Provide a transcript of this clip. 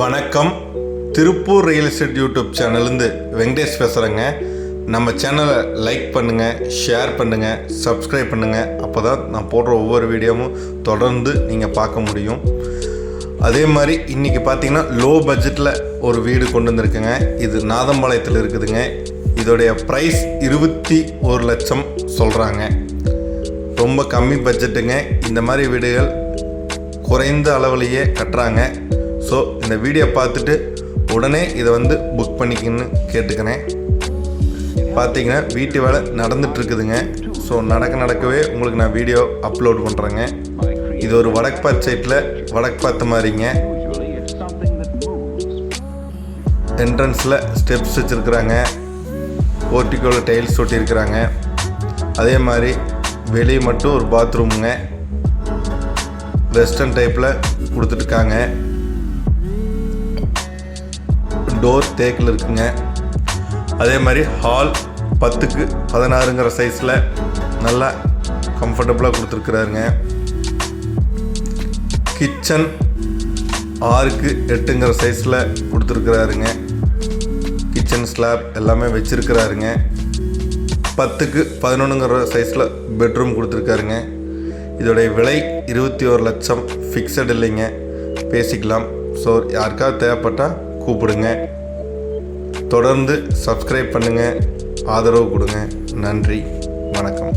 வணக்கம். Tiruppur real estate YouTube சேனல்லேருந்து வெங்கடேஷ் பேசுகிறேங்க நம்ம சேனலை லைக் பண்ணுங்கள் ஷேர் பண்ணுங்கள் சப்ஸ்கிரைப் பண்ணுங்கள் அப்போ தான் நான் போடுற ஒவ்வொரு வீடியோவும் தொடர்ந்து நீங்கள் பார்க்க முடியும். அதே மாதிரி இன்றைக்கி பார்த்தீங்கன்னா லோ பட்ஜெட்டில் ஒரு வீடு கொண்டு வந்திருக்குங்க. இது நாதம்பாளையத்தில் இருக்குதுங்க. இதோடைய ப்ரைஸ் இருபத்தி ஒரு லட்சம் சொல்கிறாங்க ரொம்ப கம்மி பட்ஜெட்டுங்க இந்த மாதிரி வீடுகள் குறைந்த அளவுலேயே கட்டுறாங்க. ஸோ இந்த வீடியோ பார்த்துட்டு உடனே இதை வந்து புக் பண்ணிக்கன்னு கேட்டுக்கிறேன். பார்த்தீங்கன்னா வீட்டு வேலை நடந்துட்டுருக்குதுங்க. ஸோ நடக்க நடக்கவே உங்களுக்கு நான் வீடியோ அப்லோட் பண்ணுறேங்க இது ஒரு வடக்கு பார்த்து சைட்டில் வடக்கு பார்த்த மாதிரிங்க. என்ட்ரன்ஸில் ஸ்டெப்ஸ் வச்சுருக்குறாங்க. போர்ட்டிக்கோவில் டைல்ஸ் ஒட்டியிருக்கிறாங்க. அதே மாதிரி வெளியே மட்டும் ஒரு பாத்ரூமுங்க வெஸ்டர்ன் டைப்பில் கொடுத்துட்ருக்காங்க டோர் தேக்கில் இருக்குங்க. அதே மாதிரி ஹால் பத்துக்கு பதினாறுங்கிற சைஸில் நல்லா கம்ஃபர்டபுளாக கொடுத்துருக்குறாருங்க. கிச்சன் ஆறுக்கு எட்டுங்கிற சைஸில் கொடுத்துருக்குறாருங்க. கிச்சன் ஸ்லாப் எல்லாமே வச்சுருக்கிறாருங்க. பத்துக்கு பதினொன்றுங்கிற சைஸில் பெட்ரூம் கொடுத்துருக்காருங்க. இதோடைய விலை இருபத்தி ஒரு லட்சம். ஃபிக்ஸட் இல்லைங்க. பேசிக்கலாம். ஸோ யாருக்காவது தேவைப்பட்டால் கூப்பிடுங்க. தொடர்ந்து சப்ஸ்கிரைப் பண்ணுங்கள் ஆதரவு கொடுங்க. நன்றி. வணக்கம்.